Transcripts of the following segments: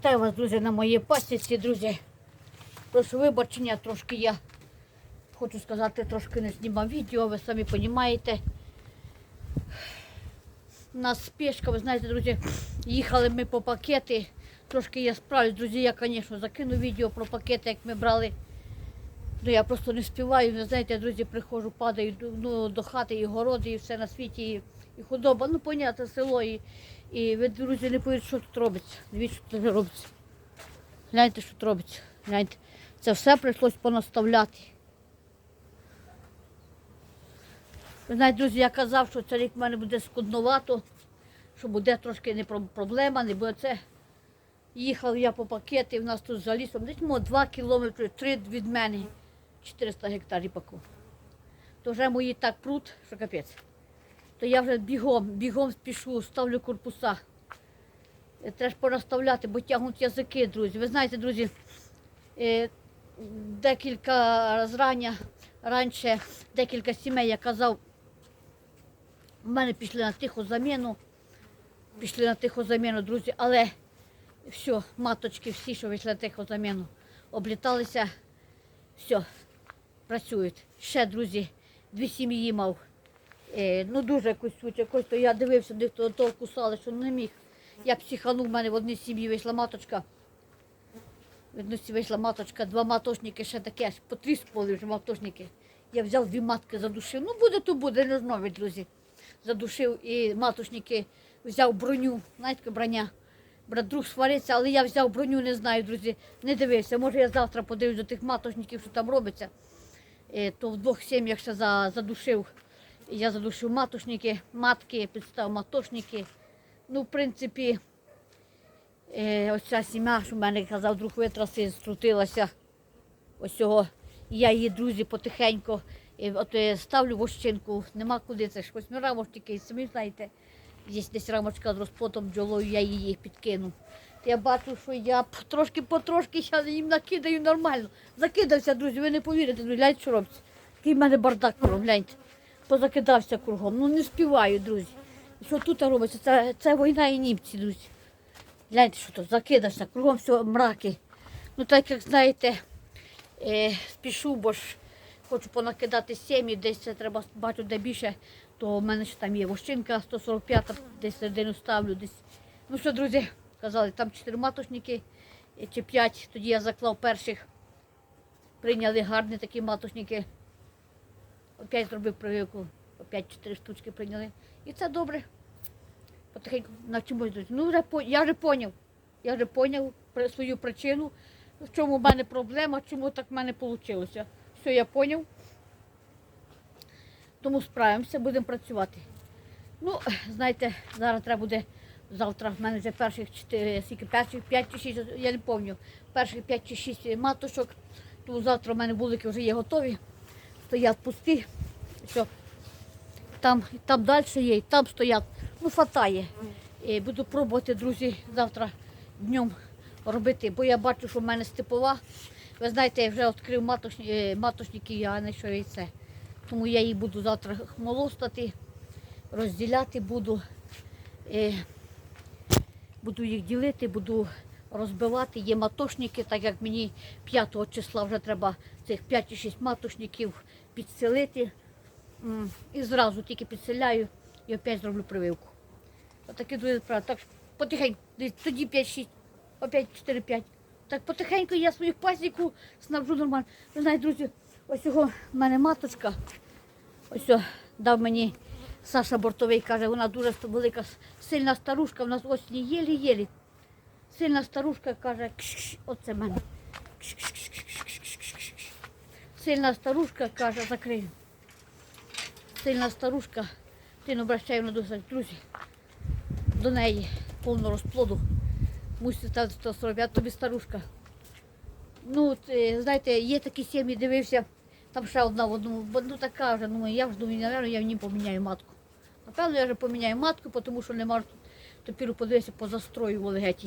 Вітаю вас, друзі, на моїй пасіці, друзі. Прошу вибачення, трошки я хочу сказати, трошки не знімав відео, ви самі розумієте. У нас спешка, ви знаєте, друзі, їхали ми по пакети. Трошки я справлюсь, друзі, я, звісно, закину відео про пакети, як ми брали. Ну, я просто не співаю. Ви знаєте, друзі, приходжу, падаю ну, до хати, і городи, і все на світі, і, і худоба. Ну, понятно, село. І, і ви, друзі, не повірите, що тут робиться. Дивіться, що тут робиться. Гляньте, що тут робиться. Гляньте. Це все прийшлось понаставляти. Ви знаєте, друзі, я казав, що цей рік в мене буде скудновато, що буде трошки не проблема, не буде це. Їхав я по пакети, в нас тут за лісом, десь мо 2 кілометри, 3 від мене, 400 гектарів паку. То вже мої так прут, що капець. То я вже бігом, бігом спішу, ставлю корпуса. Е, Треба ж понаставляти, бо тягнуть язики, друзі. Ви знаєте, друзі, е, декілька раз рання, раніше декілька сімей я казав, в мене пішли на тиху заміну, пішли на тиху заміну, друзі, але все, маточки всі, що вийшли на тиху заміну, обліталися, все, працюють. Ще, друзі, дві сім'ї мав. Е, ну дуже якось якось, то я дивився, де то, то кусали, що не міг. Я психанув, в мене в одній сім'ї вийшла маточка. В одній сім'ї вийшла маточка, два матошники, ще таке, аж потріскували вже матошники. Я взяв дві матки, задушив. Ну буде, то буде, не знову, друзі. Задушив і матошники взяв броню, знаєте, броня. Брат друг свариться, але я взяв броню, не знаю, друзі, не дивився. Може я завтра подивлюсь до тих матошників, що там робиться. Е, То в двох сім'ях ще за- задушив. Я задушив матошники, матки, підстав матошники. Ну, в принципі, е, ось ця сім'я, що в мене казав, друг витраси, скрутилася. Ось цього. І Я її, друзі, потихеньку е, от, е, ставлю в ощинку, нема куди, це ж восьми рамочки, самі знаєте, є десь рамочка з розпотом бджолою, я її підкину. Я бачу, що я трошки потрошки зараз їм накидаю нормально. Закидався, друзі, ви не повірите, друзі, гляньте, що робиться. Який в мене бардак кругом, гляньте. Позакидався кругом. Ну не співаю, друзі. Що тут робиться? Це, це війна і німці, друзі. Гляньте, що тут закидався, кругом все мраки. Ну так як знаєте, е, спішу, бо ж хочу понакидати сім'ї, десь це треба бачу, де більше, то в мене ще там є вощинка 145, десь середину ставлю, десь. Ну що, друзі, казали, там чотири матушники е, чи п'ять, тоді я заклав перших. Прийняли гарні такі матушники. Опять зробив прививку, опять чотири штучки прийняли. І це добре. Потихеньку навчимось. Ну, вже, я вже поняв. Я вже поняв свою причину, в чому в мене проблема, чому так в мене вийшло. Все, я поняв. Тому справимося, будемо працювати. Ну, знаєте, зараз треба буде завтра. В мене вже перших чотири, скільки перших п'ять чи шість, я не пам'ятаю, перших п'ять чи шість маточок. Тому завтра в мене вулики вже є готові. Стоять пусті. Все. Там, там далі є, там стоять. Ну, фатає. І буду пробувати, друзі, завтра днем робити, бо я бачу, що в мене степова. Ви знаєте, я вже відкрив маточні, е, маточники, я не що яйце. Тому я її буду завтра хмолостати, розділяти буду. Е, буду їх ділити, буду розбивати. Є матошники, так як мені 5 числа вже треба цих 5-6 матошників підселити. І зразу тільки підселяю і опять зроблю прививку. Отакі друзі справи. Так потихеньку, тоді 5-6, опять 4-5. Так потихеньку я свою пасіку снабжу нормально. Ви знаєте, друзі, ось цього в мене маточка. Ось дав мені Саша Бортовий, каже, вона дуже велика, сильна старушка, в нас осінь єлі-єлі. Сильна старушка каже, кш-кш, оце в мене. Сильна старушка каже, закрию. Сильна старушка, ти не обращай на досить, друзі. До неї повно розплоду. Мусить стати 140, я тобі старушка. Ну, е, знаєте, є такі сім'ї, дивився, там ще одна в одному, ну така вже, ну я вже думаю, напевно, я в ній поміняю матку. Напевно, я вже поміняю матку, тому що нема тепер подивися, позастроювали геть.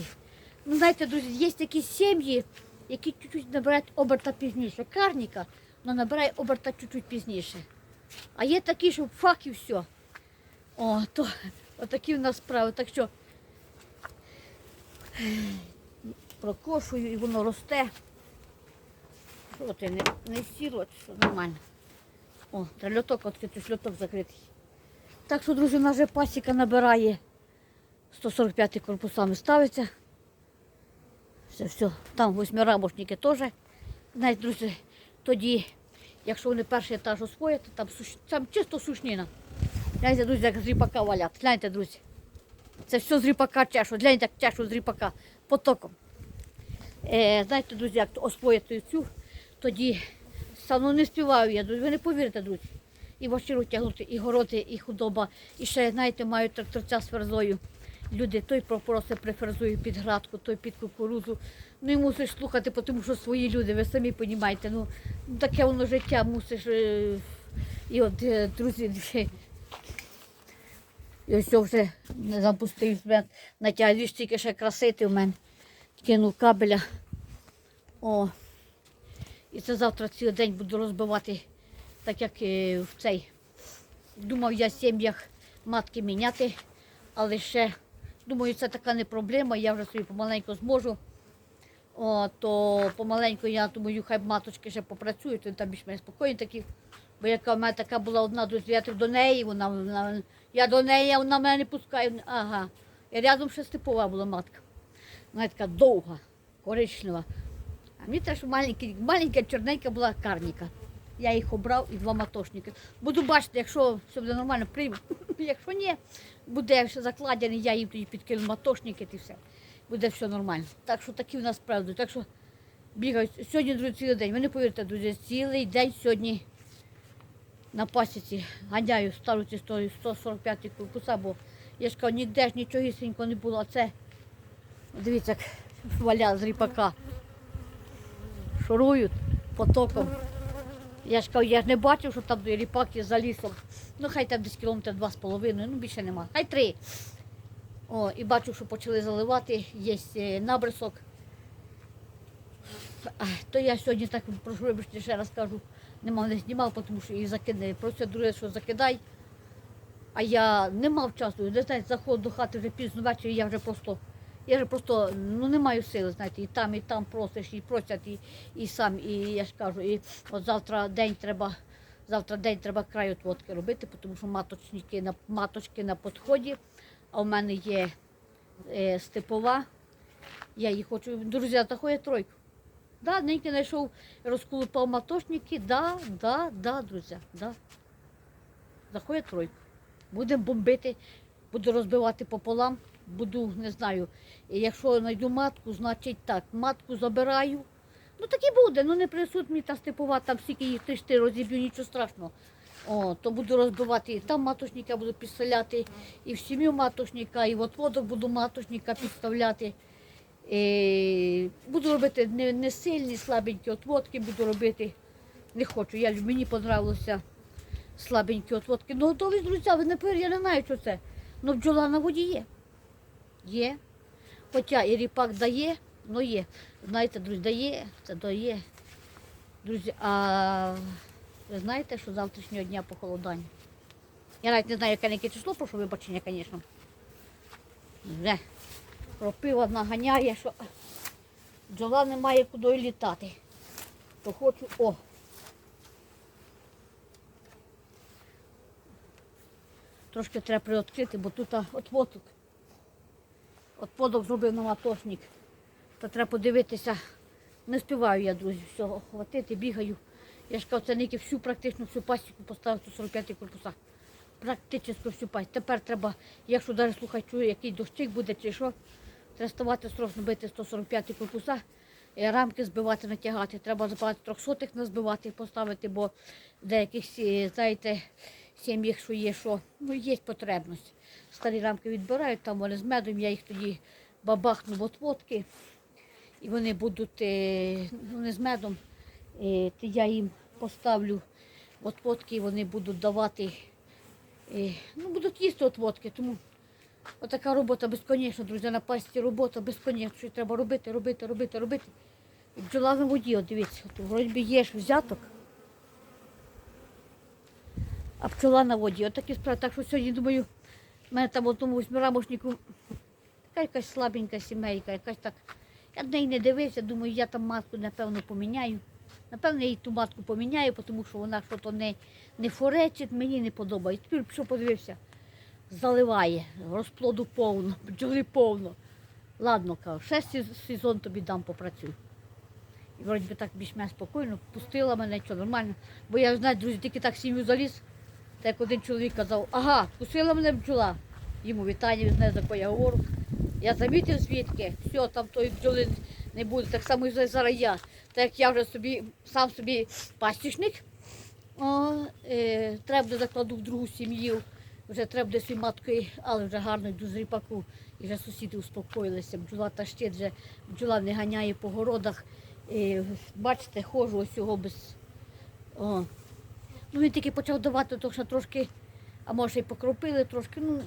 Ну, знаєте, друзі, є такі сім'ї, які чуть-чуть набирають оберта пізніше. Карніка, але набирає оберта чуть-чуть пізніше. А є такі, що фак і все. О, то отакі в нас справи. Так що прокошую і воно росте. Що ти, не, не сіло, що нормально. О, треба льоток відкрити, льоток закритий. Так що, друзі, у нас вже пасіка набирає 145 корпусами ставиться. Все, все. Там восьмирамошники теж. Навіть, друзі, тоді, якщо вони перший етаж освоять, там, суш... там чисто сушніна. Гляньте, друзі, як з ріпака валять. Гляньте, друзі. Це все з ріпака чешу. Гляньте, як чешу з ріпака потоком. Е, знаєте, друзі, як освоїти цю, тоді стану не співаю я, друзі. Ви не повірите, друзі. І вощиру тягнути, і городи, і худоба. І ще, знаєте, мають тракторця з ферзою. Люди, той пропроси приферзує під градку, той під кукурузу. Ну і мусиш слухати, тому що свої люди, ви самі розумієте. Ну, таке воно життя мусиш. е, І от, е, друзі, і ось вже запустив мене на тільки ще красити в мене. Кинув кабеля. О. І це завтра цілий день буду розбивати, так як е, в цей. Думав я в сім'ях матки міняти, але ще думаю, це така не проблема, я вже собі помаленьку зможу. О, то помаленьку я думаю, хай маточки ще попрацюють, то там більш менш спокійні такі. Бо яка в мене така була одна друзі, я до неї, вона, вона я до неї, вона мене не пускає. Ага. І рядом ще степова була матка. Вона така довга, коричнева. А мені теж маленька, маленька чорненька була карніка. Я їх обрав і два матошники. Буду бачити, якщо все буде нормально, прийму. Якщо ні, буде ще закладений, я їм тоді підкину матошники і все. Буде все нормально. Так що такі в нас правда. Так що бігають. Сьогодні, друзі, цілий день. Ви не повірите, друзі, цілий день сьогодні на пасіці ганяю стару ці 100 145 корпуса, бо я ж кажу, ніде ж нічогісінько не було. А це, дивіться, як валя з ріпака. Шурують потоком. Я ж кажу, я ж не бачив, що там ріпак є за лісом. Ну, хай там десь кілометр два з половиною, ну більше нема. Хай три. О, і бачу, що почали заливати, є е, набрисок. То я сьогодні так прошу вибачте, ще раз кажу, нема не знімав, тому що її закидає. Просто друге, що закидай. А я не мав часу, не знаєте, заходжу до хати вже пізно ввечері, я вже просто, я вже просто ну, не маю сили, знаєте, і там, і там просиш, і просять, і, і сам, і я ж кажу, і от завтра день треба, завтра день треба край отводки робити, тому що маточники на, маточки на підході, а в мене є е, степова, я її хочу, друзі, заходять тройку. Да, ниньки знайшов, розколупав матошники, да, да, да, друзі, да. Заходять тройку. Будемо бомбити, буду розбивати пополам, буду, не знаю, якщо знайду матку, значить так, матку забираю. Ну так і буде, ну не присуть мені та степова, там стільки їх ти розіб'ю, нічого страшного. О, то буду розбивати, і там матошника буду підставляти, і в сім'ю матошника, і в отводок буду матошника підставляти. І буду робити не, не сильні, слабенькі отводки, буду робити. Не хочу. Я, мені подобалося слабенькі отводки. Ну готові, друзі, ви не повірите, я не знаю, що це. Ну бджола на воді є. Є. Хоча і ріпак дає, ну є. Знаєте, друзі, дає, це дає. Друзі, а ви знаєте, що завтрашнього дня похолодання? Я навіть не знаю, яке яке число, прошу вибачення, звісно. Вже кропива наганяє, що бджола не має куди літати. То хочу, о, Трошки треба приоткрити, бо тут отводок. Отводок зробив на матошник. То треба подивитися. Не співаю я, друзі, всього хватити, бігаю. Я ж кажу, це всю практично всю пасіку поставив 145 корпуса. Практично всю пасіку. Тепер треба, якщо навіть слухай, чую, який дощик буде чи що, треба ставати срочно бити 145 корпуса, і рамки збивати, натягати. Треба забагато трьохсотих назбивати, поставити, бо деяких, знаєте, сім'ях, що є, що ну, є потребність. Старі рамки відбирають, там вони з медом, я їх тоді бабахну в отводки, і вони будуть ну, не з медом, е, я їм поставлю отводки, і вони будуть давати, е, ну, будуть їсти отводки. Тому отака робота безконечна, друзі, на пасті робота безконечна. Що треба робити, робити, робити, робити. Бджола на воді, от дивіться, вроді є ж взяток. А пчола на воді. Отакі справи. Так що сьогодні думаю, в мене там в одному восьмирамошнику така якась слабенька сімейка, якась так. Я на неї не дивився, думаю, я там матку, напевно, поміняю. Напевно, я їй ту матку поміняю, тому що вона щось не, не форечить, мені не подобається. Тепер пішов подивився, заливає, розплоду повно, бджоли повно. Ладно, кажу, ще сезон тобі дам попрацюй. І вроді би так більш-менш спокійно, пустила мене, що нормально. Бо я знаю, друзі, тільки так сім'ю заліз. Та як один чоловік казав, ага, пустила мене бджола. Йому вітання від неї, за кого я говорю. Я замітив звідки, все, там тої бджоли не буде. Так само і зараз я. Так як я вже собі, сам собі пастішник, о, е, треба буде закладу в другу сім'ю. Вже треба буде свій маткою, але вже гарно йду з ріпаку. І вже сусіди успокоїлися. Бджола та ще вже бджола не ганяє по городах. Е, бачите, ходжу ось цього без. О. Ну він тільки почав давати, то що трошки, а може і покропили трошки. Ну,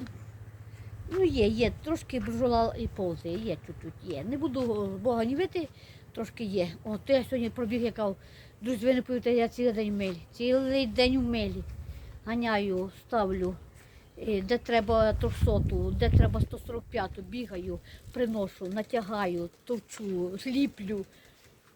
ну є, є, трошки бджола і повзає, є чуть-чуть є. Не буду Бога нівити, трошки є. О, то я сьогодні пробіг, я кажу, друзі, ви не повірте, я цілий день в милі. Цілий день у милі. Ганяю, ставлю. е, Де треба торсоту, де треба 145, бігаю, приношу, натягаю, товчу, ліплю.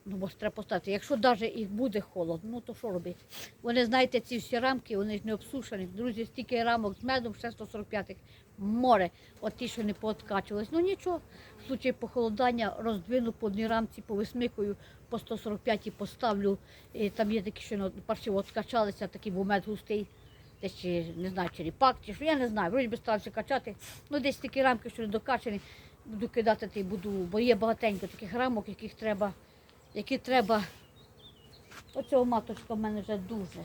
Ну, бо треба поставити. Якщо навіть і буде холодно, ну то що робити? Вони, знаєте, ці всі рамки, вони ж не обсушені. Друзі, стільки рамок з медом, ще 145 море. От ті, що не пооткачувались. Ну нічого, в случаї похолодання роздвину по одній рамці, повисмикую, по 145 поставлю. І там є такі, що паршиво откачалися, такий був мед густий. Десь чи, не знаю, черепак, чи що, я не знаю, вроді би старався качати. Ну, десь такі рамки, що не докачані, буду кидати, буду, бо є багатенько таких рамок, яких треба які треба. Оцього маточка в мене вже дуже.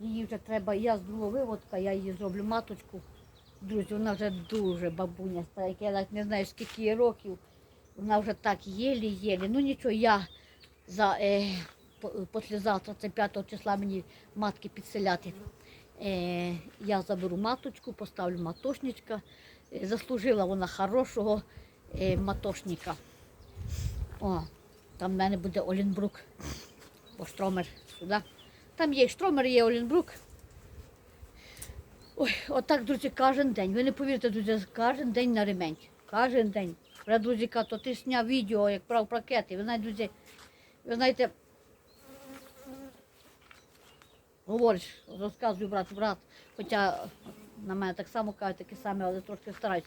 Її вже треба, я з другого виводка, я її зроблю маточку. Друзі, вона вже дуже бабуня стара, я навіть не знаю, скільки їй років. Вона вже так єлі-єлі. Ну нічого, я за е, по- післязавтра, це 5 числа мені матки підселяти. Е, я заберу маточку, поставлю матошничка. Е, заслужила вона хорошого е, матошника. О, там в мене буде Олінбрук. Бо штромер сюди. Там є штромер, є Олінбрук. Ой, отак, друзі, кожен день. Ви не повірите, друзі, кожен день на ремень. Кожен день. Вже, друзі, то ти сняв відео, як брав пакети. Ви знаєте, друзі, ви знаєте, говориш, розказую брат, брат. Хоча на мене так само кажуть, таке саме, але трошки стараюсь.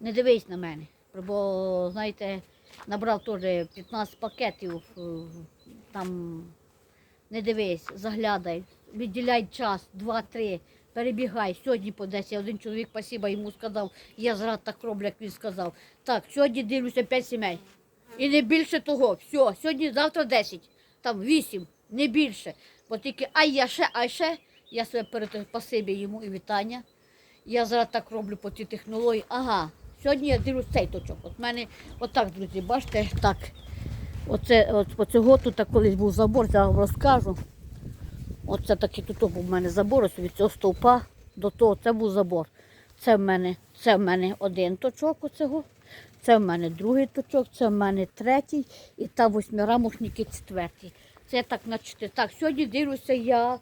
Не дивись на мене. Бо, знаєте, набрав теж 15 пакетів, е, там не дивись, заглядай, відділяй час, два-три, перебігай, сьогодні по 10. Один чоловік, спасіба, йому сказав, я зрад так роблю, як він сказав. Так, сьогодні дивлюся 5 сімей. І не більше того. Все, сьогодні, завтра 10, там 8, не більше. Бо тільки ай я ще, ай ще, я себе перед спасибі йому і вітання. Я зараз так роблю по цій технології. Ага, сьогодні я дивлюсь цей точок. От мене отак, друзі, бачите, так. Оце, от по цього тут колись був забор, я вам розкажу. Оце такий тут був в мене забор, ось від цього стовпа до того, це був забор. Це в мене, це в мене один точок оцього, це в мене другий точок, це в мене третій і там восьмирамошники четвертий. Це так на. Так, сьогодні дивлюся я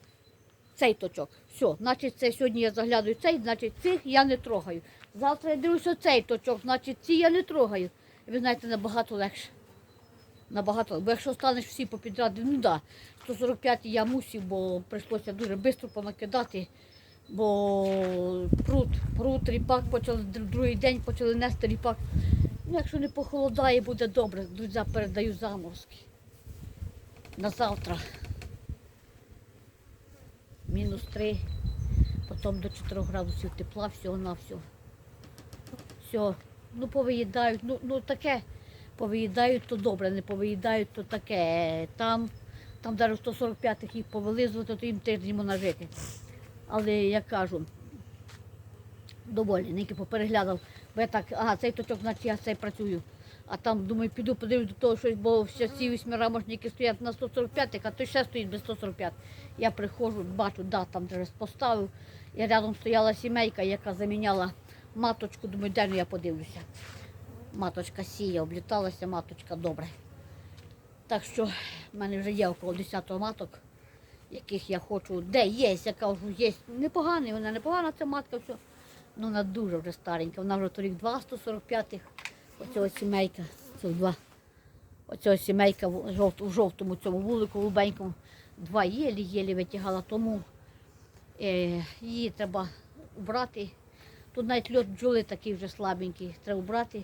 цей точок. Все, значить, це сьогодні я заглядаю цей, значить цих я не трогаю. Завтра я дивлюся цей точок, значить ці я не трогаю. І ви знаєте, набагато легше. Набагато. Бо якщо станеш всі попідряд, ну так, да, 145 я мусив, бо прийшлося дуже швидко понакидати. Бо пруд, пруд, ріпак почали другий день почали нести ріпак. Ну, якщо не похолодає, буде добре. Друзі, передаю заморозки. На завтра. Мінус 3, потім до 4 градусів тепла, всього на всього. Все. Ну, повиїдають, ну, ну таке. Повиїдають, то добре, не повиїдають, то таке. Там, там навіть 145-х їх повилизувати, то їм тиждень можна жити. Але я кажу, доволі, ніки попереглядав, бо я так, ага, цей точок, значить я цей працюю. А там, думаю, піду подивлюсь до того, що, бо всі ці восьмирамошники стоять на 145-х, а той ще стоїть без 145. Я приходжу, бачу, да, там вже поставив. І рядом стояла сімейка, яка заміняла маточку, думаю, де я подивлюся. Маточка сіє, обліталася маточка добре. Так що в мене вже є около 10 маток, яких я хочу. Де є, яка вже є. Непоганий, вона непогана ця матка, все. Ну, вона дуже вже старенька. Вона вже торік 2 145-х. Оця сімейка. Оце два. Оця сімейка в, жовт, в жовтому цьому вулику, голубенькому. Два єлі-єлі витягала, тому е, її треба убрати. Тут навіть льот бджоли такий вже слабенький, треба убрати.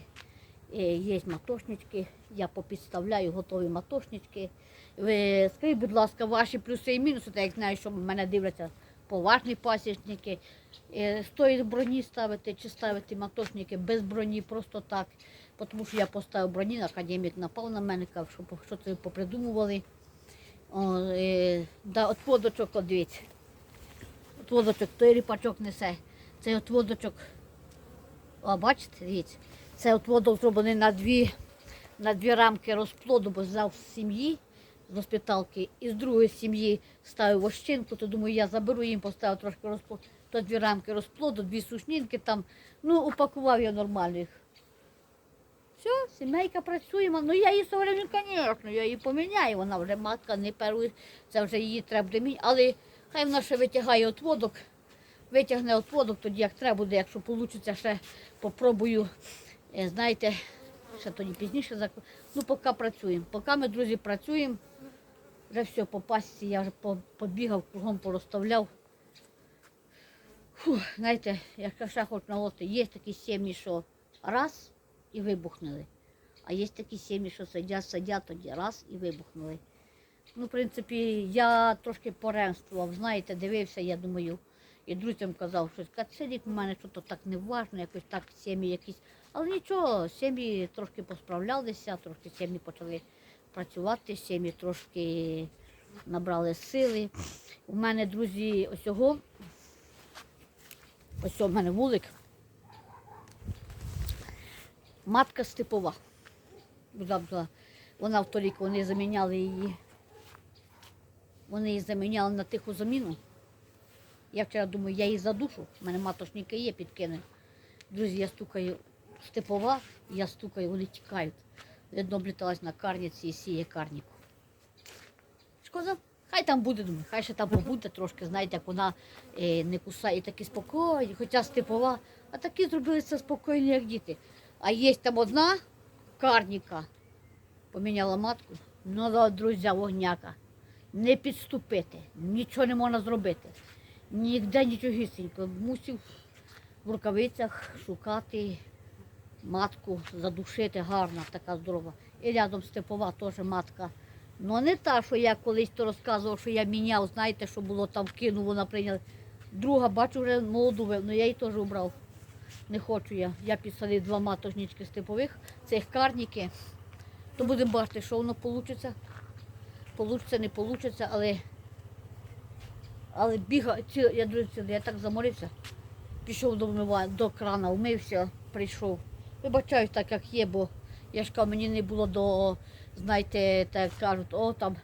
Е, є матошнички, я попідставляю готові матошнички. Ви скажіть, будь ласка, ваші плюси і мінуси, так як знаю, що мене дивляться поважні пасічники. Е, Стоїть броні ставити чи ставити матошники без броні, просто так. Тому що я поставив броні, академік напав на мене, казав, що, що це попридумували. О, е, да, от водочок, от дивіться. От водочок, той ріпачок несе. Цей от водочок. О, бачите, дивіться. Це от водок зроблений на дві, на дві рамки розплоду, бо взяв з сім'ї з госпіталки і з другої сім'ї ставив вощинку, то думаю, я заберу їм, поставив трошки розплоду, то дві рамки розплоду, дві сушнінки там. Ну, упакував я нормально їх. Все, сімейка працюємо. Ну я її со звісно, я її поміняю, вона вже матка не перує, це вже її треба міняти. Але хай вона ще витягає отводок, витягне отводок, тоді як треба буде, якщо вийде, ще попробую, е, знаєте, ще тоді пізніше зак- Ну, поки працюємо. Поки ми, друзі, працюємо, вже все, по пасіці я вже побігав, кругом порозставляв. Фух, знаєте, я ще хочу наголосити, є такі сім'ї, що раз і вибухнули. А є такі сім'ї, що сидять, сидять тоді раз і вибухнули. Ну, в принципі, я трошки поремствував, знаєте, дивився, я думаю, і друзям казав, що це рік в мене щось так не важно, якось так сім'ї якісь. Але нічого, сім'ї трошки посправлялися, трошки сім'ї почали працювати, сім'ї трошки набрали сили. У мене, друзі, ось ось у мене вулик. Матка степова. Вона в торік вони заміняли її. Вони її заміняли на тиху заміну. Я вчора думаю, я її задушу. У мене матошники є, підкине. Друзі, я стукаю степова, я стукаю, вони тікають. Видно, обліталась на карніці і сіє карніку. Шкода, хай там буде, думаю, хай ще там побуде трошки, знаєте, як вона е, не кусає, і такі спокійні, хоча степова, а такі зробилися спокійні, як діти. А є там одна карніка, поміняла матку, ну, друзі, вогняка. Не підступити, нічого не можна зробити. Ніде нічогісінько. Мусив в рукавицях шукати матку, задушити, гарна, така здорова. І рядом степова теж матка. Ну не та, що я колись то розказував, що я міняв, знаєте, що було там кинув, вона прийняла. Друга, бачу, вже молоду, вив- ну я її теж обрав. Не хочу я. Я підсадив два маточнички степових, це їх карніки. То будемо бачити, що воно вийде. Получиться, не вийде, але, але біга, ці, я, друзі, я так заморився. Пішов до вмива, до крана, вмився, прийшов. Вибачаюсь так, як є, бо я ж кажу, мені не було до, знаєте, так кажуть, о там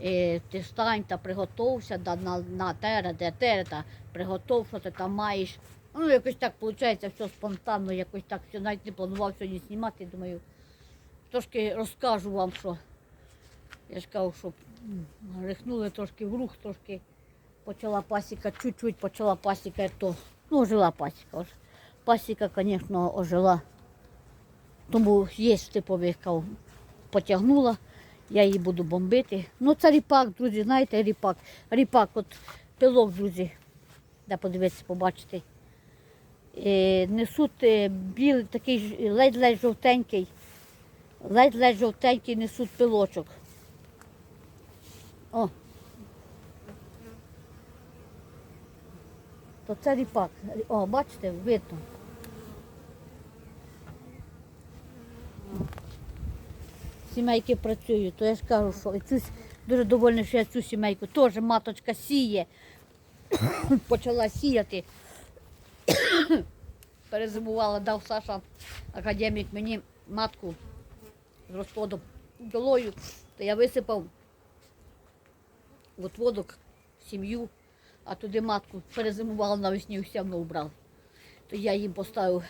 е, ти встань та приготовся да, на, на тере, де тере, та приготов, що ти там маєш. Ну, якось так виходить, все спонтанно, якось так все навіть не планував сьогодні знімати. Думаю, трошки розкажу вам, що я ж кажу, що рихнули трошки в рух, трошки почала пасіка, чуть-чуть почала пасіка, то ну, ожила пасіка. Пасіка, звісно, ожила. Тому є типових потягнула, я її буду бомбити. Ну, це ріпак, друзі, знаєте, ріпак. Ріпак, от пилок, друзі, де подивитися, побачити. Е, несуть е, білий, такий ледь-ледь жовтенький, ледь-ледь жовтенький несуть пилочок. О. То це ріпак. О, бачите, видно. Сімейки працюють, то я ж кажу, що і цю, дуже довольна, що я цю сімейку теж маточка сіє. Почала сіяти. Перезимувала, дав Саша академік мені матку з розплодом долою, то я висипав в отводок сім'ю, а туди матку перезимувала навесні, все одно вбрали. То я їм поставив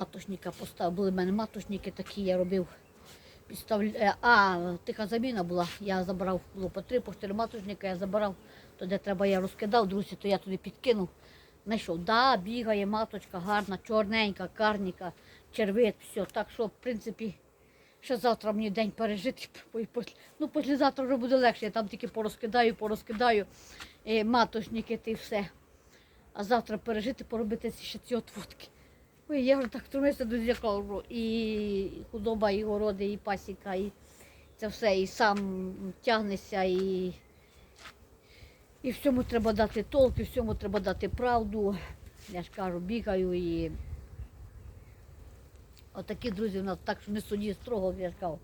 матошника, поставив. Були в мене матошники такі, я робив. Підставля... е, А, тиха заміна була. Я забрав, було по три, по чотири матошника, я забирав, то де треба, я розкидав, друзі, то я туди підкинув. Знайшов, да, бігає маточка, гарна, чорненька, карніка, червит, все. Так що, в принципі, ще завтра мені день пережити. Ну, післязавтра вже буде легше. Я там тільки порозкидаю, порозкидаю маточники та й все. А завтра пережити, поробити ще ці отводки. Ой, я вже так втомився до зякалу. І худоба, і городи, і пасіка, і це все. І сам тягнешся, і, і всьому треба дати толк, і всьому треба дати правду. Я ж кажу, бігаю і отакі друзі в нас так, що не суді строго, я ж кажу,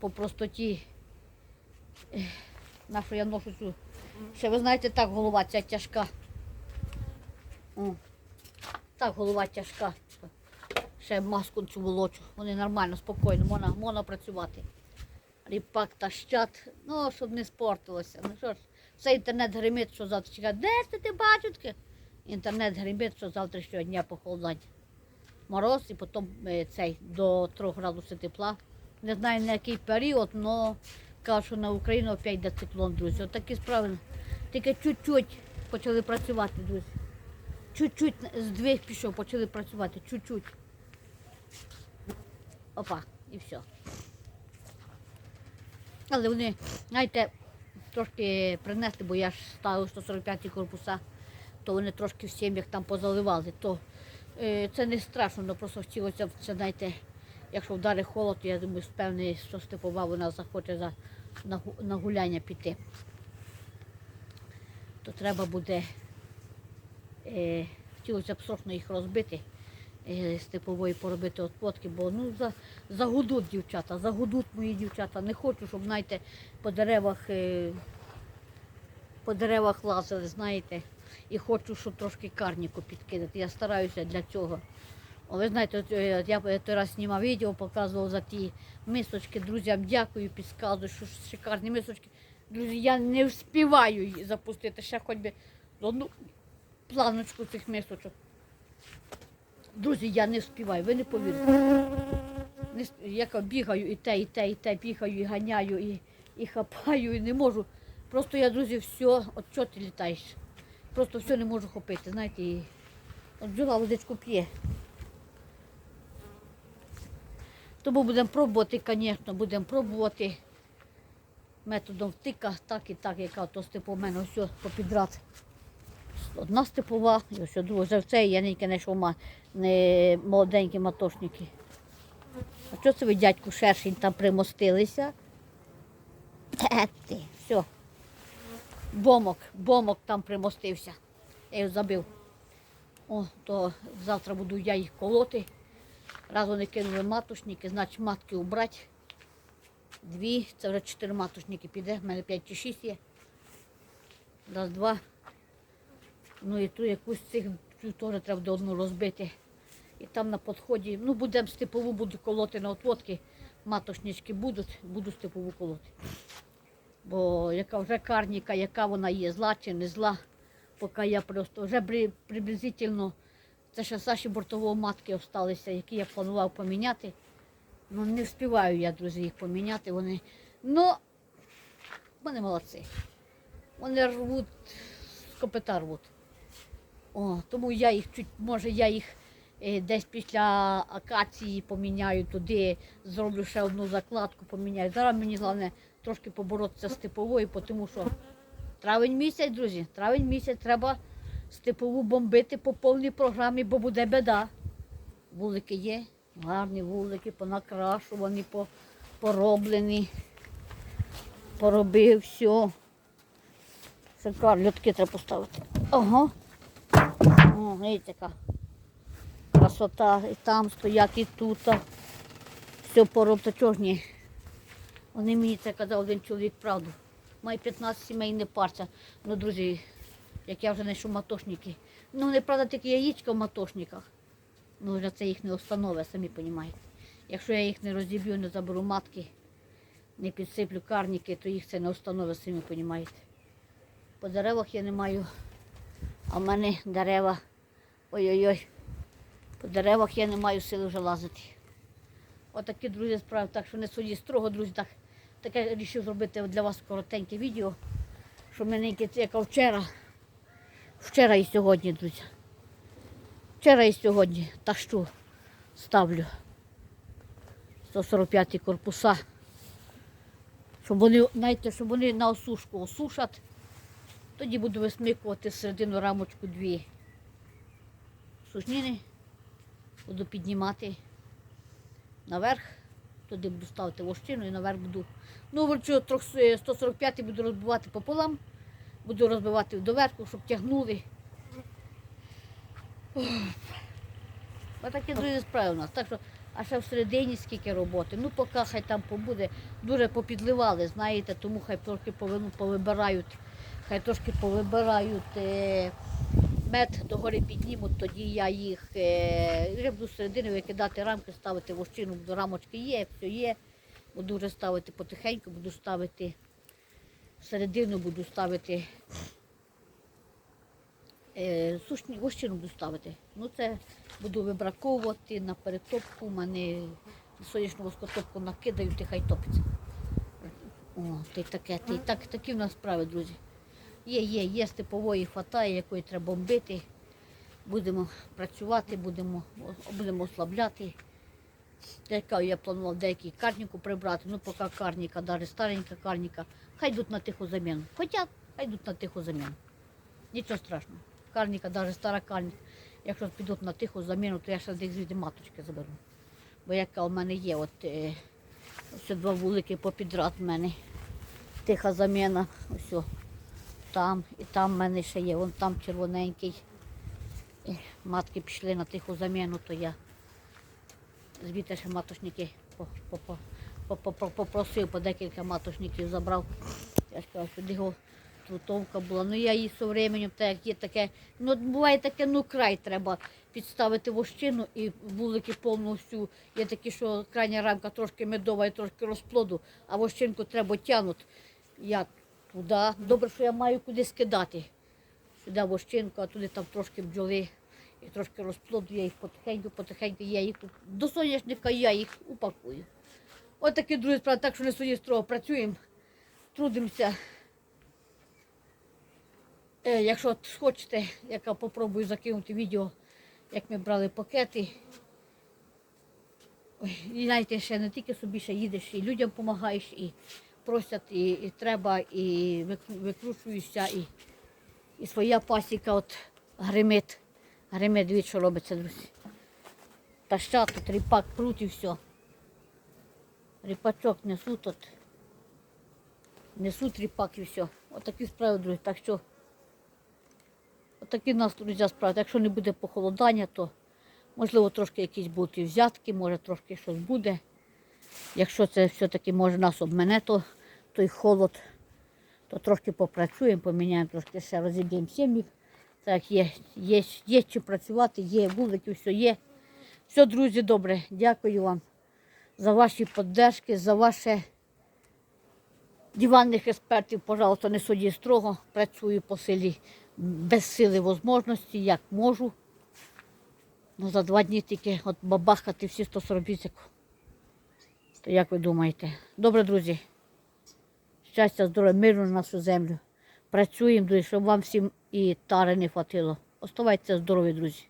по простоті. Ех, На що я ношу цю. Ще ви знаєте, так голова ця тяжка. О, так голова тяжка. Ще маску цю волочу. Вони нормально, спокійно, можна, можна працювати. Ріпак та щат, ну, щоб не спортилося. Ну що ж, все інтернет гримить, що завтра чекає. Де ти, ти бачиш таке? Інтернет гримить, що завтрашнього дня похолодання. Мороз і потім е, цей до 3 градусів тепла. Не знаю на який період, але кажу, що на Україну опять йде циклон, друзі. Отакі справи. Тільки чуть-чуть почали працювати, друзі. Чуть-чуть здвиг пішов, почали працювати, чуть-чуть. Опа, і все. Але вони, знаєте, трошки принесли, бо я ж ставив 145 корпуса, то вони трошки в сім'ях там позаливали. То е, це не страшно, але просто хотілося це, знаєте, якщо вдарить холод, я думаю, впевнений, що степова вона захоче за, на, на гуляння піти. То треба буде, е, хотілося б срочно їх розбити, е, степової поробити отводки, бо ну, за, загудуть дівчата, загудуть мої дівчата. Не хочу, щоб, знаєте, по деревах, е, по деревах лазили, знаєте. І хочу, щоб трошки карніку підкидати. Я стараюся для цього. О, ви знаєте, е, я той раз знімав відео, показував за ті мисочки. Друзям дякую, підказую, що шикарні мисочки. Друзі, я не вспіваю її запустити ще хоч би одну планочку цих мисочок. Друзі, я не вспіваю, ви не повірите. Я бігаю і те, і те, і те, бігаю, і ганяю, і, і хапаю, і не можу. Просто я, друзі, все, от чого ти літаєш? Просто все не можу хопити, знаєте, і от бджола водичку п'є. Тому будемо пробувати, звісно, будемо пробувати методом втика, так і так, яка то степу в мене все попідрати. Одна степова, і ось друга. За це я не знайшов не молоденькі матошники. А що це ви, дядьку, шершень там примостилися? Е, все. Бомок, бомок там примостився. Я його забив. О, то завтра буду я їх колоти. Раз вони кинули матушники, значить матки убрати. Дві, це вже чотири матушники піде, в мене п'ять чи шість є. Раз, два. Ну і ту якусь цих теж треба буде одну розбити. І там на підході, ну будемо степову буду колоти на отводки. Матошнички будуть, буду степову колоти. Бо яка вже карніка, яка вона є, зла чи не зла, поки я просто вже при, приблизительно, це ще Саші бортового матки залишилися, які я планував поміняти. Ну не встигаю я, друзі, їх поміняти. Вони, ну, вони молодці. Вони рвуть, копита рвуть. О, тому я їх чуть, може, я їх е, десь після акації поміняю туди, зроблю ще одну закладку, поміняю. Зараз мені головне трошки поборотися з типовою, тому що травень місяць, друзі, травень місяць треба степову бомбити по повній програмі, бо буде біда. Вулики є, гарні вулики, понакрашувані, пороблені. Поробив все. Шикар, льотки треба поставити. Ага. О, видите, яка красота. І там стоять, і тут. Все поробто, чого ж ні. Вони мені це казав один чоловік правду. Має 15 сімей не парця. Ну, друзі, як я вже знайшов матошники. Ну, не правда, тільки яєчка в матошниках. Ну, це їх не установи, самі розумієте. Якщо я їх не розіб'ю, не заберу матки, не підсиплю карніки, то їх це не установи, самі розумієте. По деревах я не маю, а в мене дерева. Ой-ой-ой. По деревах я не маю сили вже лазити. Отакі, друзі, справи. Так що не судіть строго, друзі, так, таке вирішив зробити для вас коротеньке відео, що мене як вчора. Вчора і сьогодні, друзі. Вчора і сьогодні та що ставлю. 145 корпуса. Щоб вони, знаєте, щоб вони на осушку осушать. Тоді буду висмикувати середину рамочку дві сушніни. Буду піднімати наверх. Туди буду ставити вощину і наверх буду. Ну, вручу 145 буду розбивати пополам, буду розбивати доверху, щоб тягнули. Отакі друзі справи у нас. Так що, а ще всередині скільки роботи. Ну, поки хай там побуде, дуже попідливали, знаєте, тому хай трошки повину повибирають, хай трошки повибирають е, мед догори піднімуть, тоді я їх е, вже буду середини викидати рамки, ставити вощину, буду рамочки є, все є. Буду вже ставити потихеньку, буду ставити середину, буду ставити сушні вощину буду ставити. Ну це буду вибраковувати на перетопку. У мене сонячну воскотопку накидають і хай топиться. О, ти таке, ти так, такі в нас справи, друзі. Є, є, є степової хватає, якої треба бомбити. Будемо працювати, будемо, будемо ослабляти. Яка я планував деякі карніку прибрати, ну поки карніка, навіть старенька карніка, хай йдуть на тиху заміну. Хоча хай йдуть на тиху заміну. Нічого страшного. Карніка, навіть стара карніка. Якщо підуть на тиху заміну, то я ще десь звідти маточки заберу. Бо яка у мене є, от е, ось два вулики попідряд в мене. Тиха заміна. Ось там і там в мене ще є, вон там червоненький. Е, Матки пішли на тиху заміну, то я звідти ще маточники по- по- по- по- по- по- попросив, по декілька маточників забрав. Я ж кажу, сюди його трутовка була. Ну я її з временем, так як є таке. Ну буває таке, ну край треба підставити вощину і вулики повністю. Є такі, що крайня рамка трошки медова і трошки розплоду, а вощинку треба тягнути. Як туди. Добре, що я маю куди скидати. Сюди вощинку, а туди там трошки бджоли і трошки розплоду, я їх потихеньку, потихеньку, я їх до соняшника я їх упакую. Ось такі друзі справи, так що не судді строго працюємо, трудимося. Е, якщо от хочете, я попробую закинути відео, як ми брали пакети. Ой, І знаєте, ще не тільки собі ще їдеш, і людям допомагаєш, і просять, і, і треба, і викручуєшся, і, і своя пасіка от гримить. Гримить, дивіться, що робиться, друзі. Тащать, тут ріпак пруть і все. Ріпачок несуть от. Несуть ріпак і все. Отакі справи, друзі. Так що отакі в нас, друзі, справи. Якщо не буде похолодання, то можливо трошки якісь будуть взятки, може трошки щось буде. Якщо це все-таки може нас обмене, то той холод, то трошки попрацюємо, поміняємо трошки ще розіб'ємо сім'ї. Так, є, є, є чим працювати, є вулики, все є. Все, друзі, добре. Дякую вам за ваші піддержки, за ваше диванних експертів, пожалуйста, не судді строго. Працюю по селі без сили можливості, як можу. Ну, за два дні тільки от бабахати всі 140 бісик. То як ви думаєте? Добре, друзі. Щастя, здоров'я, миру на нашу землю. Працюємо, друзі, щоб вам всім і тари не хватило. Оставайтеся здорові, друзі.